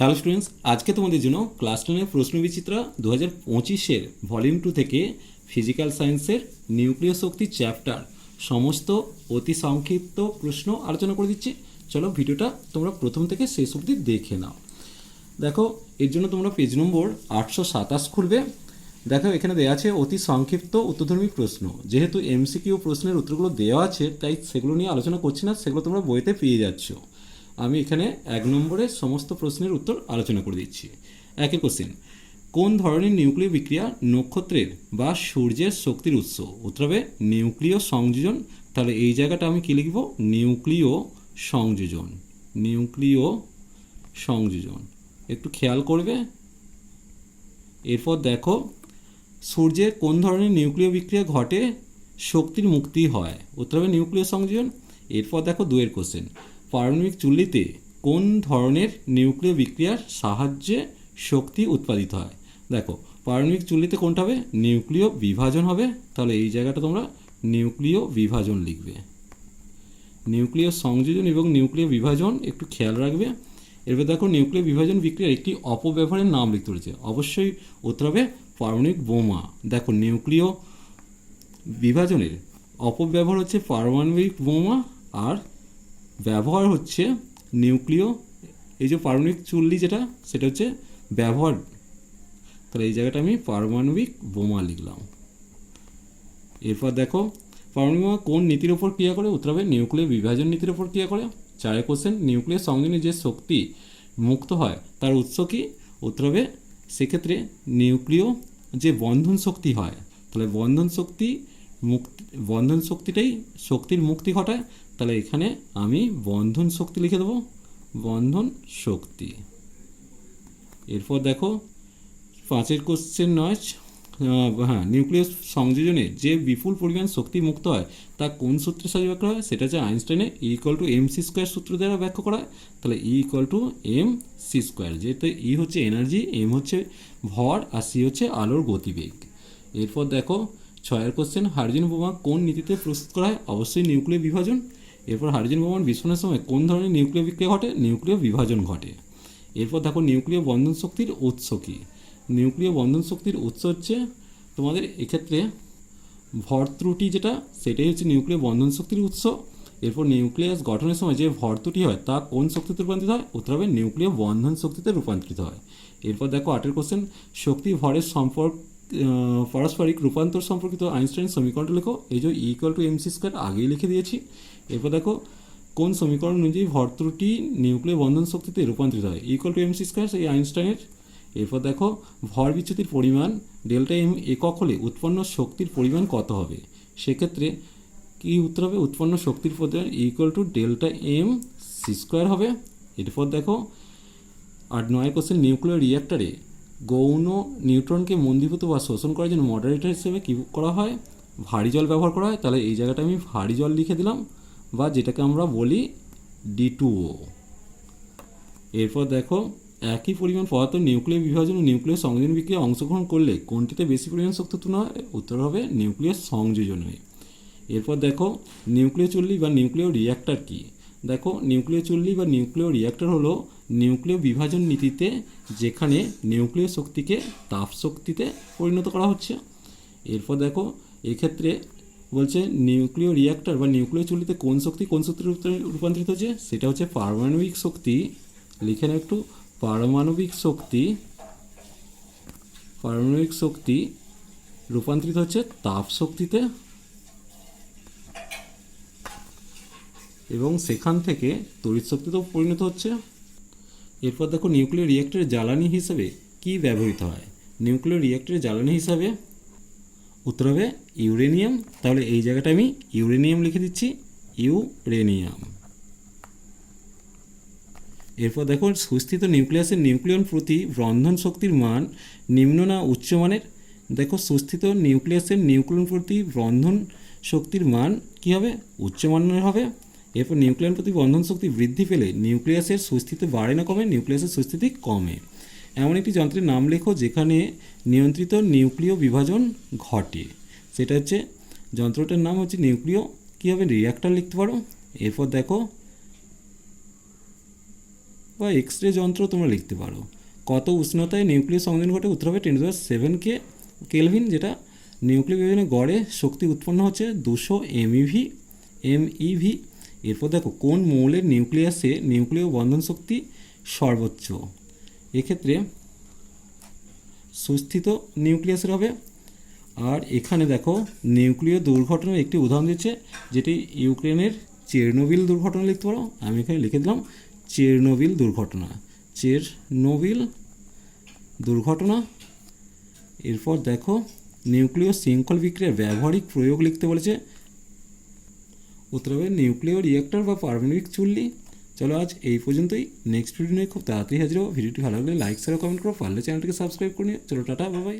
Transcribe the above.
Hello students আজকে তোমাদের জন্য ক্লাস টেনের প্রশ্ন বিচিত্রা দু হাজার পঁচিশের ভলিউম টু থেকে ফিজিক্যাল সায়েন্সের নিউক্লিয় শক্তি চ্যাপ্টার সমস্ত অতি সংক্ষিপ্ত প্রশ্ন আলোচনা করে দিচ্ছি। চলো ভিডিওটা তোমরা প্রথম থেকে শেষ অবধি দেখে নাও। দেখো, এর জন্য তোমরা পেজ নম্বর আটশো সাতাশ খুলবে। দেখো, এখানে দেওয়া আছে অতি সংক্ষিপ্ত উত্তরধর্মী প্রশ্ন। যেহেতু এমসিকিউ প্রশ্নের উত্তরগুলো দেওয়া আছে, তাই সেগুলো নিয়ে আলোচনা করছি না, সেগুলো তোমরা বইতে পেয়ে যাচ্ছ। আমি এখানে এক নম্বরে সমস্ত প্রশ্নের উত্তর আলোচনা করে দিচ্ছি। একই কোশ্চেন কোন ধরনের নিউক্লিয় বিক্রিয়া নক্ষত্রের বা সূর্যের শক্তির উৎস? উত্তর হবে নিউক্লিয় সংযোজন। তাহলে এই জায়গাটা আমি কী লিখব? নিউক্লিয় সংযোজন। নিউক্লিয় সংযোজন। একটু খেয়াল করবে। এরপর দেখো সূর্যের কোন ধরনের নিউক্লিয় বিক্রিয়া ঘটে? শক্তির মুক্তি হয়। উত্তর হবে নিউক্লিয় সংযোজন। এরপর দেখো দুয়ের কোশ্চেন পারমাণবিক চুল্লিতে কোন ধরনের নিউক্লিয় বিক্রিয়ার সাহায্যে শক্তি উৎপাদিত হয়? দেখো, পারমাণবিক চুল্লিতে কোনটা হবে? নিউক্লিয় বিভাজন হবে। তাহলে এই জায়গাটা তোমরা নিউক্লিয় বিভাজন লিখবে। নিউক্লিয় সংযোজন এবং নিউক্লিয় বিভাজন একটু খেয়াল রাখবে। এরপর দেখো, নিউক্লিয় বিভাজন বিক্রিয়ার একটি অপব্যবহারের নাম লিখতে রয়েছে। অবশ্যই উত্তর হবে পারমাণবিক বোমা। দেখো, নিউক্লিয় বিভাজনের অপব্যবহার হচ্ছে পারমাণবিক বোমা আর ব্যবহার হচ্ছে নিউক্লিয়, এই যে পারমাণবিক চুল্লি যেটা, সেটা হচ্ছে ব্যবহার। তাহলে এই জায়গাটা আমি পারমাণবিক বোমা লিখলাম। এরপর দেখো, পারমাণবিক বোমা কোন নীতির ওপর ক্রিয়া করে? উত্তর হবে নিউক্লিয় বিভাজন নীতির ওপর ক্রিয়া করে। চারের কোশ্চেন নিউক্লিয়াস সংযোজনে যে শক্তি মুক্ত হয়, তার উৎস কি? উত্তর হবে সেক্ষেত্রে নিউক্লিয় যে বন্ধন শক্তি হয়, তাহলে বন্ধন শক্তি মুক্তি, বন্ধন শক্তিটাই শক্তির মুক্তি ঘটায়। তাহলে এখানে আমি বন্ধন শক্তি লিখে দেবো। বন্ধন শক্তি। এরপর দেখো, পাঁচের কোশ্চেন নয় হ্যাঁ নিউক্লিয়াস সংযোজনে যে বিপুল পরিমাণ শক্তি মুক্ত হয়, তা কোন সূত্রের সাহায্যে ব্যাখ্যা হয়? সেটা হচ্ছে আইনস্টাইনের E equal to M C square সূত্র দ্বারা ব্যাখ্যা করা হয়। তাহলে E equal to M C square যেহেতু ই হচ্ছে এনার্জি এম হচ্ছে ভর, আর সি হচ্ছে আলোর গতিবেগ। এরপর দেখো, ছয়ের কোশ্চেন হাইড্রোজেন বোমা কোন নীতিতে প্রস্তুত করা হয়? অবশ্যই নিউক্লিয় বিভাজন। এরপর হাইড্রোজেন বোমার বিস্ফোরণের সময় কোন ধরনের নিউক্লিয় বিক্রিয়া ঘটে? নিউক্লিয় বিভাজন ঘটে। এরপর দেখো নিউক্লিয় বন্ধন শক্তির উৎস কী? নিউক্লিয় বন্ধন শক্তির উৎস হচ্ছে তোমাদের এক্ষেত্রে ভর ত্রুটি যেটা, সেটাই হচ্ছে নিউক্লিয় বন্ধন শক্তির উৎস। এরপর নিউক্লিয়াস গঠনের সময় যে ভর ত্রুটি হয়, তা কোন শক্তিতে রূপান্তরিত হয়? উত্তর হবে নিউক্লিয় বন্ধন শক্তিতে রূপান্তরিত হয়। এরপর দেখো আটের কোশ্চেন শক্তি ভরের সম্পর্ক পারস্পরিক রূপান্তর সম্পর্কিত আইনস্টাইন সমীকরণটা লেখো। এই যে ইকুয়াল টু এমসি স্কোয়ার আগেই লিখে দিয়েছি। এরপর দেখো, কোন সমীকরণ অনুযায়ী ভর ত্রুটি নিউক্লিয় বন্ধন শক্তিতে রূপান্তরিত হয়? ইকুয়াল টু এমসি স্কোয়ার সেই আইনস্টাইনের। এরপর দেখো, ভর বিচ্যুতির পরিমাণ ডেল্টা এম একক হলে উৎপন্ন শক্তির পরিমাণ কত হবে? সেক্ষেত্রে কি উত্তর হবে? উৎপন্ন শক্তির পরিমাণ equal to delta M C square হবে। এরপর দেখো, আর নয় কোশ্চেন নিউক্লিয়ার রিঅ্যাক্টরে গৌণ নিউট্রনকে মন্দীভূত বা শোষণ করার জন্য মডারেটর হিসেবে কী করা হয়? ভারী জল ব্যবহার করা হয়। তাহলে এই জায়গাটা আমি ভারী জল লিখে দিলাম। বা যেটাকে আমরা বলি ডি এরপর দেখো, একই পরিমাণ পদার্থ নিউক্লিয় বিভাজন ও নিউক্লিয় সংযোজন বিক্রিয়ায় অংশগ্রহণ করলে কোনটিতে বেশি পরিমাণ শক্তি উৎপন্ন হয়? উত্তর হবে নিউক্লিয় সংযোজনে এরপর দেখো, নিউক্লিয় চুল্লি বা নিউক্লিয় রিঅ্যাক্টর কী? দেখো নিউক্লিয় চুল্লি বা নিউক্লিয় রিঅ্যাক্টর হলো নিউক্লিয় বিভাজন নীতিতে যেখানে নিউক্লিয় শক্তিকে তাপ শক্তিতে পরিণত করা হচ্ছে। এরপর দেখো, এক্ষেত্রে বলছে নিউক্লিয় রিঅ্যাক্টর বা নিউক্লিয় চুল্লিতে কোন শক্তি কোন রূপ- রূপান্তরিত হচ্ছে? সেটা হচ্ছে পারমাণবিক শক্তি। লিখে নাও একটু, পারমাণবিক শক্তি পারমাণবিক শক্তি রূপান্তরিত হচ্ছে তাপ শক্তিতে। এবং সেখান থেকে তড়িৎ শক্তিতেও পরিণত হচ্ছে। এরপর দেখো নিউক্লিয় রিঅ্যাক্টরের জ্বালানি হিসেবে কি ব্যবহৃত হয়? নিউক্লিয়ার রিঅ্যাক্টরের জ্বালানি হিসাবে উত্তর হবে ইউরেনিয়াম। তাহলে এই জায়গাটা আমি ইউরেনিয়াম লিখে দিচ্ছি, ইউরেনিয়াম। এরপর দেখো সুস্থিত নিউক্লিয়াসের নিউক্লিয়ন প্রতি রন্ধন শক্তির মান নিম্ন না উচ্চমানের দেখো সুস্থিত নিউক্লিয়াসের নিউক্লিয়ন প্রতি রন্ধন শক্তির মান কী হবে? উচ্চমানের হবে। এরপর নিউক্লিয়ন প্রতি বন্ধন শক্তি বৃদ্ধি পেলে নিউক্লিয়াসের সুস্থিতি বাড়ে না কমে, নিউক্লিয়াসের সুস্থিতি কমে। এমন একটি যন্ত্রের নাম লেখো যেখানে নিয়ন্ত্রিত নিউক্লিয় বিভাজন ঘটে। সেটা হচ্ছে, যন্ত্রটার নাম হচ্ছে নিউক্লিয়। কী হবে রিয়াক্টর লিখতে পারো? এরপর দেখো, বা এক্স রে যন্ত্র তোমরা লিখতে পারো। কত উষ্ণতায় নিউক্লিয় সংযোজন ঘটে? উত্তর হবে ten to seven K kelvin যেটা নিউক্লিয় বিভাজনে গড়ে শক্তি উৎপন্ন হচ্ছে দুশো এমইভি এমইভি এরপর দেখো, কোন মৌলের নিউক্লিয়াসে নিউক্লিয় বন্ধন শক্তি সর্বোচ্চ? এক্ষেত্রে সুস্থিত নিউক্লিয়াসের হবে। আর এখানে দেখো, নিউক্লিয় দুর্ঘটনার একটি উদাহরণ দিচ্ছে, যেটি ইউক্রেনের চেরনোবিল দুর্ঘটনা লিখতে পারো। আমি এখানে লিখে দিলাম, চেরনোবিল দুর্ঘটনা। চেরনোবিল দুর্ঘটনা। এরপর দেখো, নিউক্লিয় শৃঙ্খল বিক্রিয়ার ব্যবহারিক প্রয়োগ লিখতে বলেছে। উত্তর হবে নিউক্লিয় রিয়েক্টর বা পারমাণবিক চুল্লি। চলো আজ এই পর্যন্তই। নেক্সট ভিডিও নিয়ে খুব তাড়াতাড়ি হাজির হব। ভিডিওটি ভালো লাগলে লাইক শেয়ার কমেন্ট করো। পারলে চ্যানেলটিকে সাবস্ক্রাইব করে নিও। চলো, টাটা বাবাই